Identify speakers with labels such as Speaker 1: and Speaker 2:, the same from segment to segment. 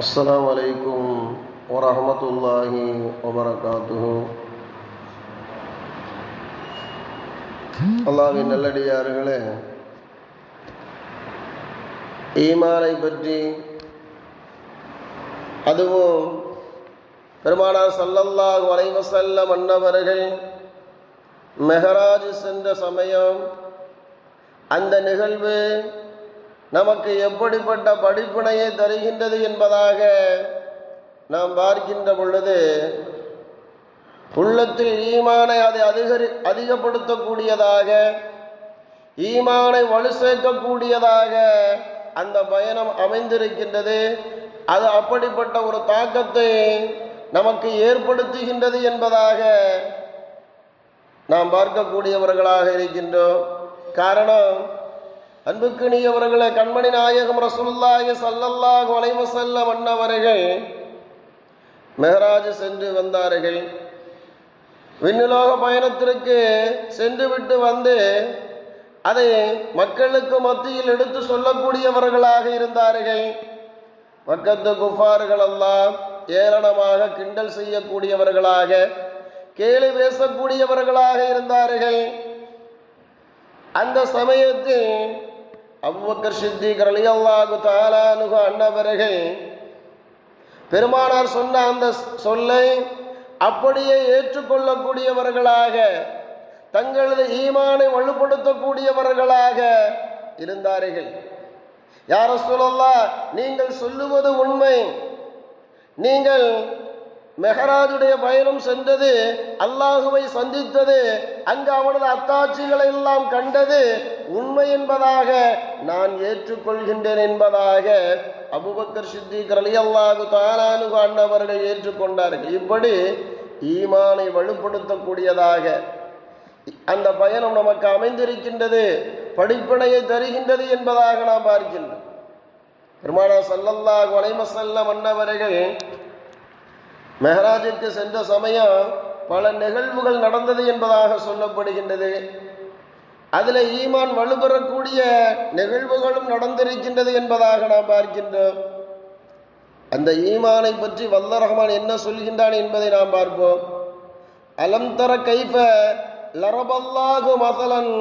Speaker 1: السلام عليكم ورحمة الله وبركاته அல்லாவின் நல்லடியார்களே ஈமானை பற்றி அதுவும் பெருமானார் சல்லல்லாஹு அலைஹி வஸல்லம் அன்னவர்கள் மெஹராஜ் சென்ற சமயம் அந்த நிகழ்வு நமக்கு எப்படிப்பட்ட படிப்பினையை தருகின்றது என்பதாக நாம் பார்க்கின்ற பொழுது உள்ளத்தில் ஈமானை அதை அதிகரி அதிகப்படுத்தக்கூடியதாக ஈமானை வலு சேர்க்கக்கூடியதாக அந்த பயணம் அமைந்திருக்கின்றது. அது அப்படிப்பட்ட ஒரு தாக்கத்தை நமக்கு ஏற்படுத்துகின்றது என்பதாக நாம் பார்க்கக்கூடியவர்களாக இருக்கின்றோம். காரணம் அன்புக்கினியவர்களே கண்மணி நாயகம் ரசுல்லாய சல்லல்லாஹ் அலைஹி செல்ல வண்ணவர்கள் மெஹராஜ் சென்று வந்தார்கள். விண்ணுலோக பயணத்திற்கு சென்று விட்டு வந்து அதை மக்களுக்கு மத்தியில் எடுத்து சொல்லக்கூடியவர்களாக இருந்தார்கள். பக்கத்து குஃபார்கள் எல்லாம் ஏளனமாக கிண்டல் செய்யக்கூடியவர்களாக கேலி பேசக்கூடியவர்களாக இருந்தார்கள். அந்த சமயத்தில் அவ்வக்கர் சித்திகர் அலி அல்லாஹு தாலானுகு அண்ணவர்கள் பெருமானார் சொன்ன அந்த சொல்லை அப்படியே ஏற்றுக்கொள்ளக்கூடியவர்களாக தங்களது ஈமானை வலுப்படுத்தக்கூடியவர்களாக இருந்தார்கள். யார சொல்லலா நீங்கள் சொல்லுவது உண்மை. நீங்கள் மெஹராஜுடைய பயணம் சென்றது அல்லாஹுவை சந்தித்தது அங்கு அவனது அத்தாட்சிகளை எல்லாம் கண்டது உண்மை என்பதாக நான் ஏற்றுக்கொள்கின்றேன் என்பதாக அபுபக்கர் சித்திக் அலி அல்லாஹு தாலானு அண்ணவர்கள் ஏற்றுக்கொண்டார்கள். இப்படி ஈமானை வலுப்படுத்தக்கூடியதாக அந்த பயணம் நமக்கு அமைந்திருக்கின்றது படிப்பினையை தருகின்றது என்பதாக நாம் பார்க்கின்றோம். பெருமானா சல்லல்லாஹு அலைமசல்லம் அன்னவர்கள் மெஹராஜுக்கு சென்ற சமயம் பல நிகழ்வுகள் நடந்தது என்பதாக சொல்லப்படுகின்றது. அதில் ஈமான் வலுப்பெறக்கூடிய நிகழ்வுகளும் நடந்திருக்கின்றது என்பதாக நாம் பார்க்கின்றோம். அந்த ஈமானை பற்றி வல்ல ரஹ்மான் என்ன சொல்கின்றான் என்பதை நாம் பார்ப்போம். அலம் தர கைஃப லரபல்லாஹு மசலன்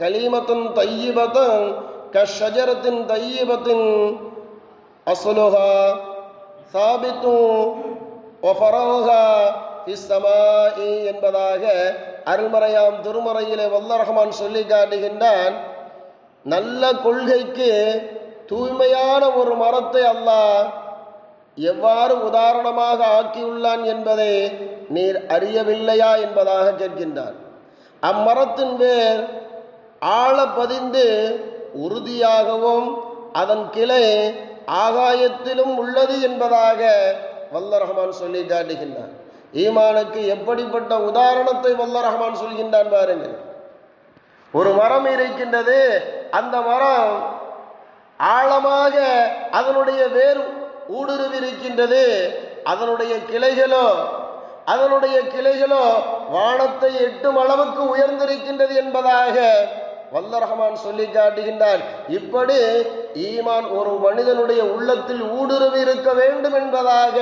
Speaker 1: கலீமத்தும் தையிபத்துன் கஷஜரத்தின் தையிபத்தின் அசுலுஹா சாபித்தும் என்பதாக அருள்மறையாம் திருமறையிலே வல்ல ரஹ்மான் சொல்லி காட்டுகின்றான் நல்ல கொள்கைக்கு தூய்மையான ஒரு மரத்தை அல்லாஹ் எவ்வாறு உதாரணமாக ஆக்கியுள்ளான் என்பதை நீர் அறியவில்லையா என்பதாக கேட்கின்றார் அம்மரத்தின் பேர் ஆழ பதிந்து உறுதியாகவும் அதன் கிளை ஆகாயத்திலும் உள்ளது என்பதாக வல்ல ரஹ்மான் சொல்லி காட்டுகின்றான். ஈமானுக்கு எப்படிப்பட்ட உதாரணத்தை வல்ல ரஹ்மான் சொல்கின்றான் பாருங்கள். ஒரு மரம் இருக்கின்றது அந்த மரம் ஆழமாக அதனுடைய வேர் ஊடுருவிருக்கின்றது அதனுடைய கிளைகளோ அதனுடைய கிளைகளோ வானத்தை எட்டும் அளவுக்கு உயர்ந்திருக்கின்றது என்பதாக வல்ல ரஹமான் சொல்லி காட்டுகின்றான் இப்படி ஈமான் ஒரு மனிதனுடைய உள்ளத்தில் ஊடுருவி இருக்க வேண்டும் என்பதாக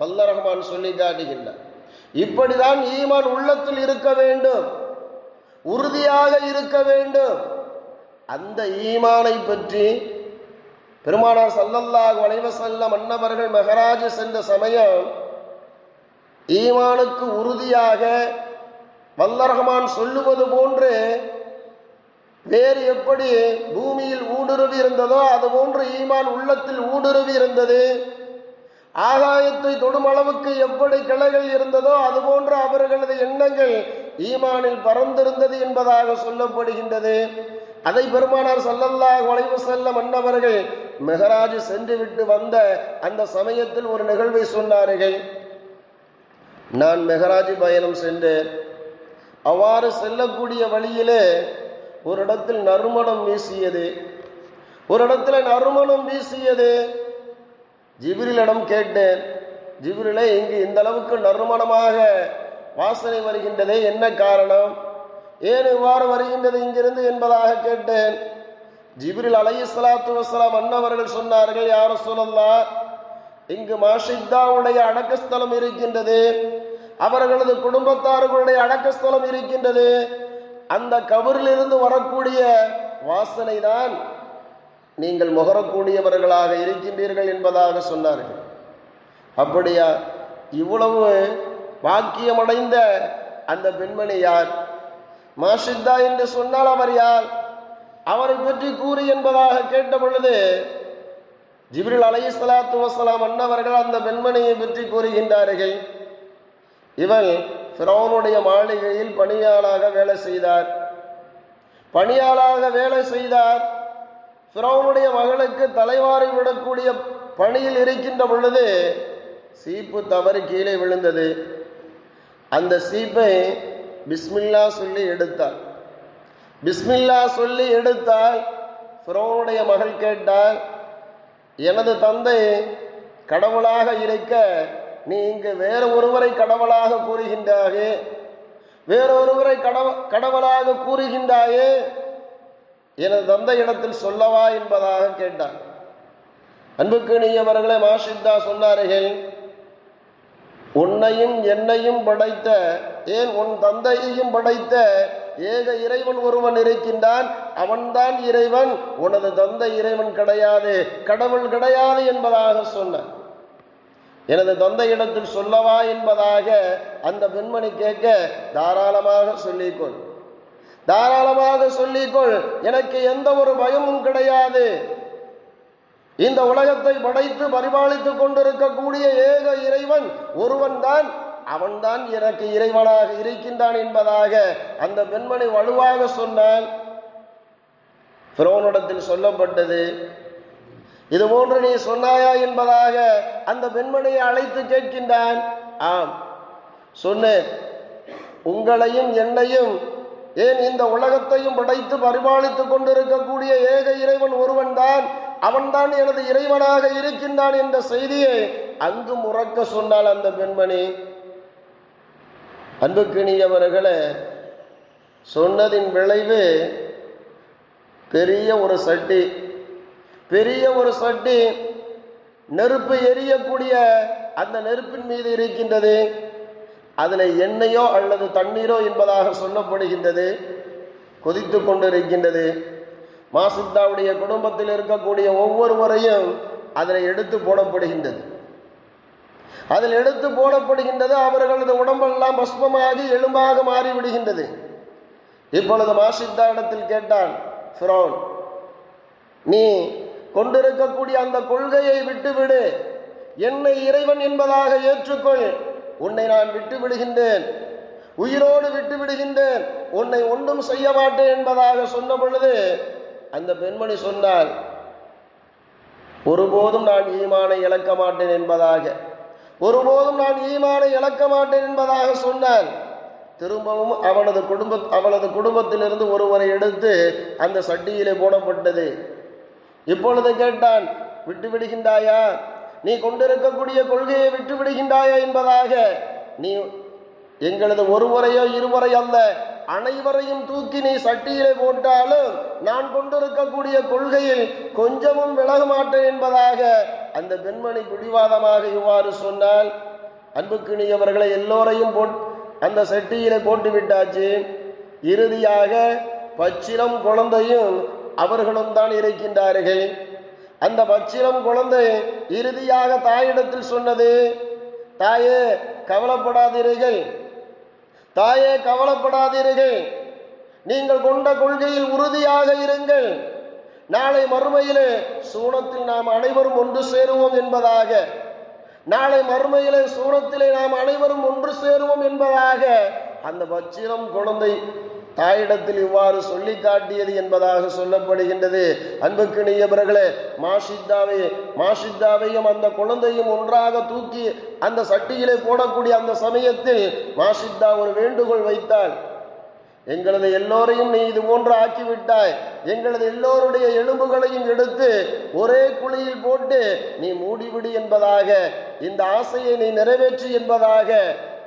Speaker 1: வல்ல ரஹ்மான் சொல்லி காட்டுகின்றார் இப்படிதான் ஈமான் உள்ளத்தில் இருக்க வேண்டும். உறுதியாக இருக்க வேண்டும். அந்த ஈமானை பற்றி பெருமானார் சல்லல்லாஹ் வளைவ செல்ல மன்னவர்கள் மெஹராஜ் சென்ற சமயம் ஈமானுக்கு உறுதியாக வல்லரகமான் சொல்லுவது போன்று வேறு எப்படி பூமியில் ஊடுருவி இருந்ததோ அது போன்று ஈமான் உள்ளத்தில் ஊடுருவி இருந்தது. ஆகாயத்தை தொடும் அளவுக்கு எப்படி கிளைகள் இருந்ததோ அது போன்ற அவர்களது எண்ணங்கள் ஈமானில் பறந்திருந்தது என்பதாக சொல்லப்படுகின்றது. அதை பெருமானார் சல்லல்லா வளைவு செல்ல மன்னவர்கள் மெஹராஜ் சென்று விட்டு வந்த அந்த சமயத்தில் ஒரு நிகழ்வை சொன்னார்கள். நான் மெஹராஜ் பயணம் சென்றேன். அவ்வாறு செல்லக்கூடிய வழியிலே ஒரு இடத்தில் நறுமணம் வீசியது. ஒரு இடத்துல நறுமணம் வீசியது. ஜிபிரிலிடம் கேட்டேன். ஜிபிரிலே இங்கு இந்த அளவுக்கு நறுமணமாக வாசனை வருகின்றதே என்ன காரணம்? ஏன் இவ்வாறு வருகின்றது இங்கிருந்து என்பதாக கேட்டேன். ஜிபிரில் அலை இஸ்லாத்து வஸலாம் அன்னவர்கள் சொன்னார்கள் யார் சொல்லல்லா இங்கு மாஷித்தாவுடைய அடக்கஸ்தலம் இருக்கின்றது. அவர்களது குடும்பத்தார்களுடைய அடக்கஸ்தலம் இருக்கின்றது. அந்த கபரிலிருந்து வரக்கூடிய வாசனை தான் நீங்கள் முகரக்கூடியவர்களாக இருக்கின்றீர்கள் என்பதாக சொன்னார்கள். அப்படியா? இவ்வளவு பாக்கியமடைந்த அந்த பெண்மணி யார்? மாஷித்தா என்று சொன்னால் அவர் யார்? அவரை பற்றி கூறு என்பதாக கேட்ட பொழுது ஜிப்ரில் அலை சலாத்து வசலாம் அன்னவர்கள் அந்த பெண்மணியை பற்றி கூறுகின்றார்கள். இவள் ஃபிரௌனுடைய மாளிகையில் பணியாளாக வேலை செய்தார். பணியாளாக வேலை செய்தார். ஃபிரௌனுடைய மகளுக்கு தலைவாரி விடக்கூடிய பணியில் இருக்கின்ற பொழுது சீப்பு தவறு கீழே விழுந்தது. அந்த சீப்பை பிஸ்மில்லா சொல்லி எடுத்தார் பிஸ்மில்லா சொல்லி எடுத்தால் ஃபிரௌனுடைய மகள் கேட்டால் எனது தந்தை கடவுளாக இருக்க நீ இங்கு வேறு ஒருவரை கடவுளாக கூறுகின்றாயே? வேறொருவரை கடவு கடவுளாக கூறுகின்றாயே? எனது தந்தை இடத்தில் சொல்லவா என்பதாக கேட்டான். அன்புக்கு நீயவர்களே மாஷித்தா சொன்னார்கள் உன்னையும் என்னையும் படைத்த ஏன் உன் தந்தையையும் படைத்த ஏக இறைவன் ஒருவன் இருக்கின்றான். அவன்தான் இறைவன் உனது தந்தை இறைவன் கிடையாது கடவுள் கிடையாது என்பதாக சொன்னான். எனது தந்தையிடத்தில் சொல்லவா என்பதாக அந்த பெண்மணி கேட்க தாராளமாக சொல்லிக்கொள். தாராளமாக சொல்லிக்கொள். எனக்கு எந்த ஒரு பயமும் கிடையாது. இந்த உலகத்தை படைத்து பரிபாலித்துக் கொண்டிருக்கக்கூடிய ஏக இறைவன் ஒருவன் தான் அவன்தான் எனக்கு இறைவனாக இருக்கின்றான் என்பதாக அந்த பெண்மணி வலுவாக சொன்னான் பிரோனிடத்தில் சொல்லப்பட்டது இது போன்று நீ சொன்னாயா என்பதாக அந்த பெண்மணியை அழைத்து கேட்கின்றான். ஆம் சொன்னேன். உங்களையும் என்னையும் ஏன் இந்த உலகத்தையும் படைத்து பரிபாலித்துக் கொண்டிருக்கக்கூடிய ஏக இறைவன் ஒருவன் தான் அவன்தான் எனது இறைவனாக இருக்கின்றான் என்ற செய்தியை அங்கு முறக்க சொன்னாள் அந்த பெண்மணி அன்புக்கினியவர்களே சொன்னதின் விளைவு பெரிய ஒரு சட்டி பெரிய ஒரு சட்டி நெருப்பு எரியக்கூடிய அந்த நெருப்பின் மீது இருக்கின்றது. அதில் எண்ணெயோ அல்லது தண்ணீரோ என்பதாக சொல்லப்படுகின்றது கொதித்து கொண்டிருக்கின்றது. மாசித்தாவுடைய குடும்பத்தில் இருக்கக்கூடிய ஒவ்வொருவரையும் அதில் எடுத்து போடப்படுகின்றது. அதில் எடுத்து போடப்படுகின்றது அவர்களது உடம்பெல்லாம் பஸ்மமாகி எலும்பாக மாறிவிடுகின்றது. இப்பொழுது மாசித்தா இடத்தில் கேட்டான் ஃபிரௌன் நீ கொண்டிருக்கக்கூடிய அந்த கொள்கையை விட்டுவிடு. என்னை இறைவன் என்பதாக ஏற்றுக்கொள். உன்னை நான் விட்டு விடுகின்றேன் உயிரோடு விட்டு விடுகின்றேன் உன்னை ஒன்றும் செய்ய மாட்டேன் என்பதாக சொன்ன பொழுது அந்த பெண்மணி சொன்னார் ஒருபோதும் நான் ஈமானை இழக்க மாட்டேன் என்பதாக. ஒருபோதும் நான் ஈமானை இழக்க மாட்டேன் என்பதாக சொன்னார் திரும்பவும் அவனது குடும்ப அவனது குடும்பத்திலிருந்து ஒருவரை எடுத்து அந்த சட்டியிலே போடப்பட்டது. இப்பொழுது கேட்டான் விட்டு விடுகின்றாயா நீ கொண்டிருக்கக்கூடிய கொள்கையை விட்டு விடுகின்றாயா என்பதாக நீ எங்களது ஒருவரையோ இருவரை அல்ல அனைவரையும் தூக்கி நீ சட்டியிலே போட்டாலும் நான் கொண்டிருக்கக்கூடிய கொள்கையில் கொஞ்சமும் விலக மாட்டேன் என்பதாக அந்த பெண்மணி பிடிவாதமாக இவ்வாறு சொன்னால் அன்புக்கு நீ அவர்களை எல்லோரையும் போட் அந்த சட்டியிலே போட்டு விட்டாச்சு. இறுதியாக பச்சிலம் குழந்தையும் அவர்களும் தான் இருக்கின்றார்கள். அந்த பச்சிலம் குழந்தை இறுதியாக தாயிடத்தில் சொன்னது தாயே கவலைப்படாதீர்கள். தாயே கவலைப்படாதீர்கள். நீங்கள் கொண்ட கொள்கையில் உறுதியாக இருங்கள். நாளை மறுமையிலே சூனத்தில் நாம் அனைவரும் ஒன்று சேருவோம் என்பதாக. நாளை மறுமையிலே சூனத்திலே நாம் அனைவரும் ஒன்று சேருவோம் என்பதாக. அந்த பச்சிரம் குழந்தை தாயிடத்தில் இவ்வாறு சொல்லி காட்டியது என்பதாக சொல்லப்படுகின்றது. அன்புக்கு நீயவர்களே மாஷித்தாவை மாஷித்தாவையும் அந்த குழந்தையும் ஒன்றாக தூக்கி அந்த சட்டியிலே போடக்கூடிய அந்த சமயத்தில் மாஷித்தா ஒரு வேண்டுகோள் வைத்தாள். எங்களது எல்லோரையும் நீ இது போன்று ஆக்கிவிட்டாய். எங்களது எல்லோருடைய எலும்புகளையும் எடுத்து ஒரே குழியில் போட்டு நீ மூடிவிடு என்பதாக இந்த ஆசையை நீ நிறைவேற்று என்பதாக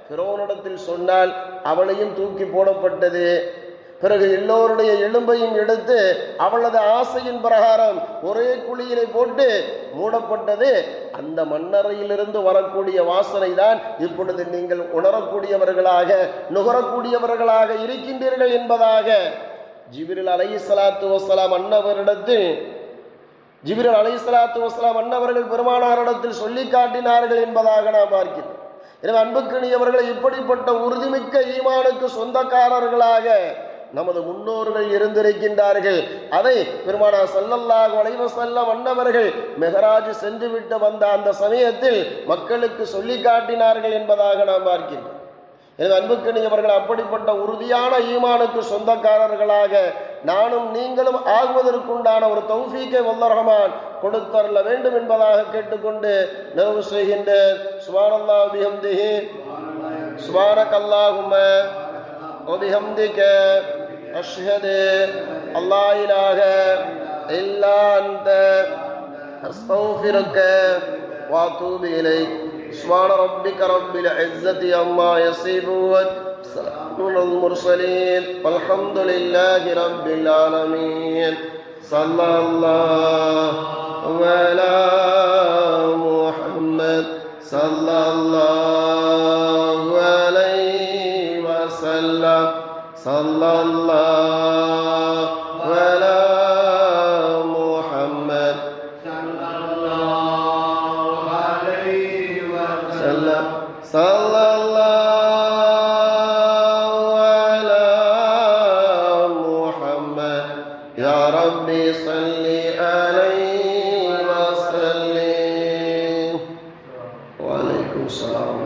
Speaker 1: பிறோனிடத்தில் சொன்னால் அவளையும் தூக்கி போடப்பட்டது. பிறகு எல்லோருடைய எலும்பையும் எடுத்து அவளது ஆசையின் பிரகாரம் ஒரே குழியிலே போட்டு மூடப்பட்டது. அந்த மண்ணறையிலிருந்து வரக்கூடிய வாசனை தான் இப்பொழுது நீங்கள் உணரக்கூடியவர்களாக நுகரக்கூடியவர்களாக இருக்கின்றீர்கள் என்பதாக ஜிபிரில் அலை சலாத்து வசலாம் அன்னவரிடத்தில் ஜிபிரில் அலை சலாத்து வசலாம் அன்னவர்கள் பெருமானாரிடத்தில் சொல்லி காட்டினார்கள் என்பதாக நாம் பார்க்கிறோம். எனவே அன்புக்கிணியவர்கள் இப்படிப்பட்ட உறுதிமிக்க ஈமானுக்கு சொந்தக்காரர்களாக நமது முன்னோர்கள் இருந்திருக்கின்றார்கள். அதை பெருமானா சல்லல்லாஹு வளைவு செல்ல வண்ணவர்கள் மெகராஜ் சென்று விட்டு வந்த அந்த சமயத்தில் மக்களுக்கு சொல்லி காட்டினார்கள் என்பதாக நாம் பார்க்கின்றோம். எனவே அன்புக்கிணியவர்கள் அப்படிப்பட்ட உறுதியான ஈமானுக்கு சொந்தக்காரர்களாக நானும் நீங்களும் ஆகுவதற்குண்டான ஒரு தௌஃபீக்கை வல்ல ரஹ்மான் கொடுத்தரல வேண்டும் என்பதாக கேட்டுக்கொண்டு நிறைவு செய்கின்ற சுபானல்லா பிஹம்திஹி சுபானக் அல்லாஹும்ம وبحمدك أشهد أن لا إله إلا أنت أستغفرك وأتوب إليك سبحان ربك رب العزة عما يصفون سلام على المرسلين. والحمد لله رب العالمين. صلى الله على محمد. صلى الله عليه وسلم. صلى الله رب صل عليه وسلم. وعليكم السلام.